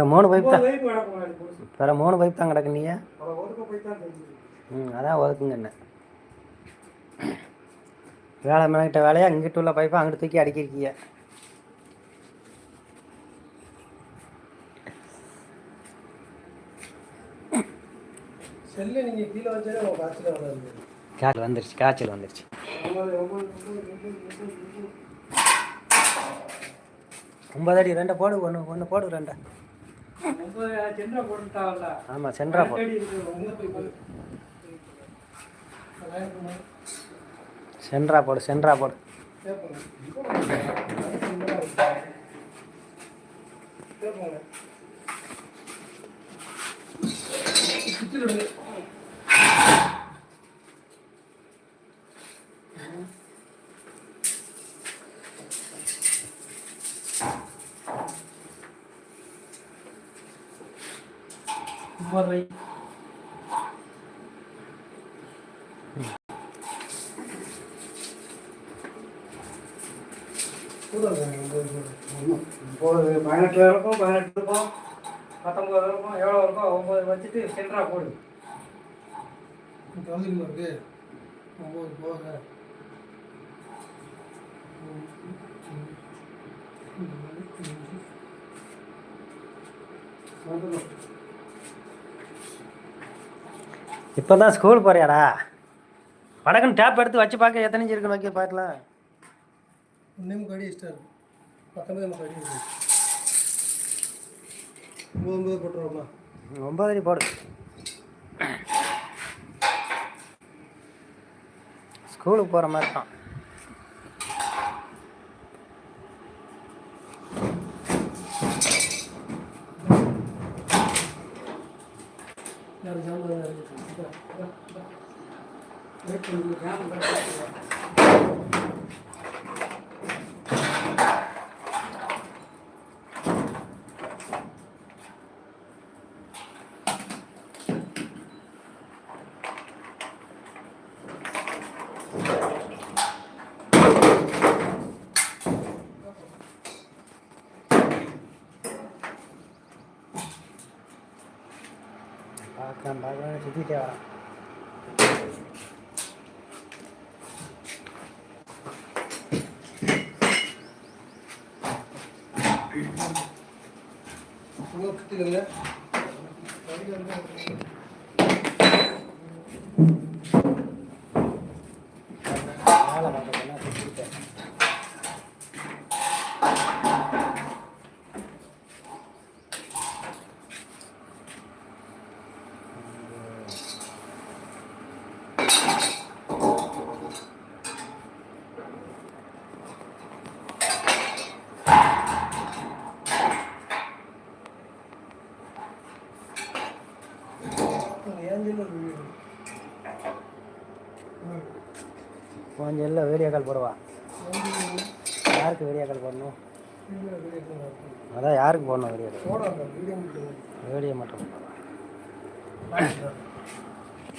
வேறு மூணு பைப் தான். வேறு மூணு பைப் தான் கிடக்கு நீ அதை ஒதுக்க போய் தான் தெரிஞ்சுது. ம் அதான் ஒதுக்குங்க என்ன. வேலை மெனக்கிட்ட வேலையை? இங்கிட்டு உள்ள பைப்பை? அங்கிட்டு தூக்கி அடிக்கிருக்கீங்க காய்ச்சல் வந்துருச்சு காய்ச்சல் வந்துருச்சு. ஒன்பது ஒன்பது ஒன்பது ஒன்பது ஒன்பது ஒன்பது ஒன்பது அடி ரெண்டை போடு ஒன்று ஒன்று போடு ரெண்டை. சின்ன போட்டுட்டாங்கல்ல ஆமாம் சென்ட்ரா போடு சென்ட்ரா போடு. சென்ட்ரா போடு ஒன்பது பதினெட்டு இருக்கும் பதினெட்டு இருக்கும் பத்தொம்பது இருக்கும் எவ்வளோ இருக்கும் ஒம்பது வச்சுட்டு சென்ட்ரா போடு. தொலைஞ்சிருமா இருக்கு ஒம்பது போக இப்போ தான் ஸ்கூல் போறியாடா? வடக்குன்னு டேப் எடுத்து வச்சு பார்க்க எத்தனை இன்ச்சு இருக்குன்னு வைக்க பார்க்கலாம் முக்கால் அடி எக்ஸ்ட்ரா இருக்கு. முக்கால் அடி இருக்கு. ஒம்பது போட்டுருவோமா? ஒம்பது போடு. ஸ்கூலுக்கு போகிற மாதிரி தான். பார்க்கலாம் பார்க்கலாம் சுற்றிட்டே வரான் உங்கள் கிட்டல வேலை பார்க்கறதெல்லாம் சுற்றிட்டேன் கொஞ்சம் எல்லாம் வீடியோ கால் போடுவான் யாருக்கு வீடியோ கால் போடணும்? அதான் யாருக்கு போடணும் வீடியோ கால் வீடியோ மட்டும்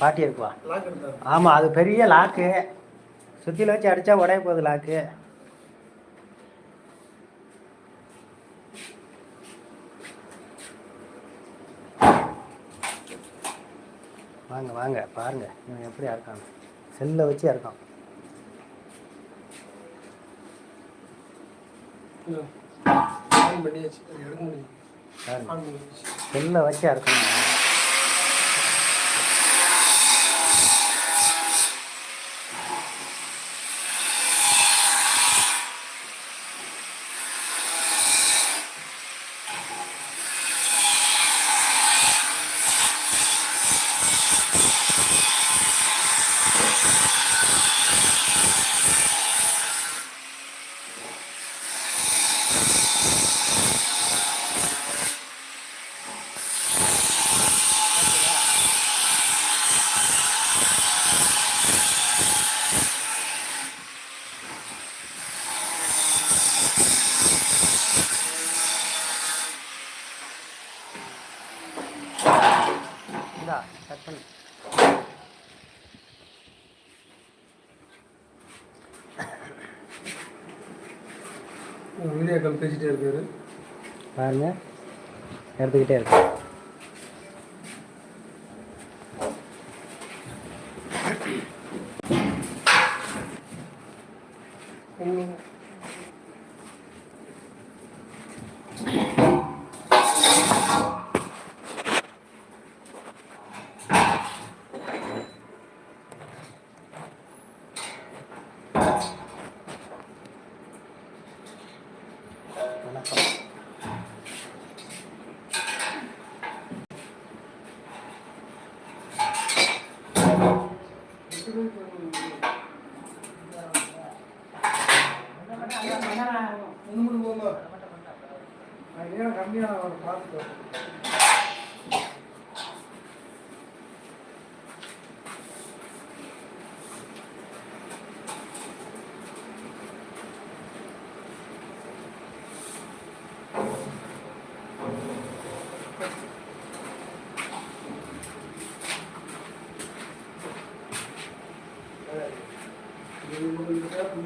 பாட்டி இருக்குவா? ஆமாம் அது பெரிய லாக்கு சுற்றில வச்சு அடித்தா உடைய போகுது லாக்கு வாங்க வாங்க பாருங்க. இவன் எப்படி இருக்கான் செல்லை வச்சு இருக்கான் ஆன் பண்ணியாச்சு. எடுக்க முடியும் செல்லை வச்சு இருக்கணும் வீடியோ கால் பேசிகிட்டே இருக்காரு. பாருங்கள் எடுத்துக்கிட்டே இருக்கு கம்மியாக பார்த்து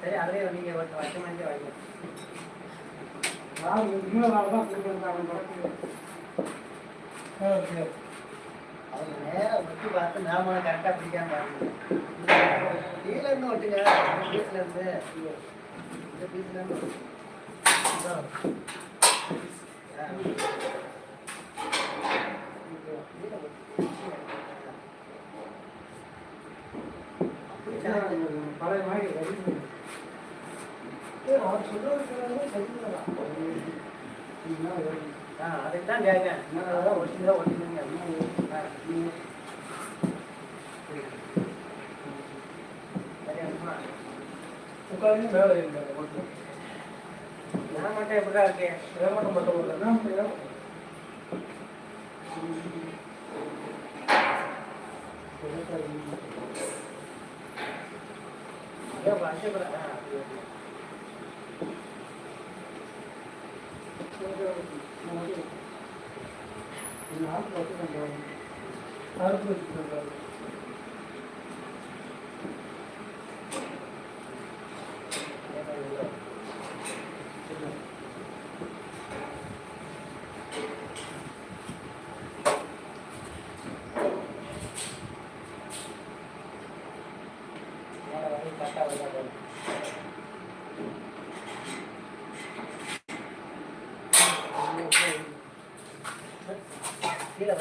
சரி நான் இன்னொரு நாள் தான் கொடுக்குறேன் அவங்க நேரம் வச்சு பார்த்து நாம கரெக்டாக பிடிக்காம கீழே இருந்து. ஒட்டுங்க இருந்து இந்த பீஸ்ல இருந்து இதோ. ஆ. கீழே ஒட்டு. பழைய மாதிரி ready பண்ணி. அவர் சொல்றது ஆ அதுக்கு தான் கேட்க அதான் ஒட்டி தான் ஒட்டிங்க ஆ சரியா உட்காந்து மேலே இருந்தாங்க மட்டும். நான் மட்டும் எப்படிதான் இருக்கேன்? ஏமாட்டம் மட்டும் இல்லை நான் ஏமாட்டம் ஏன் வருஷப்பட ஆ யாருக்கு வச்சுருக்காங்க கீழே Mira,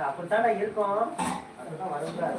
அப்படித்தான் இருக்கும்? அதுதான் வரக்கூடாது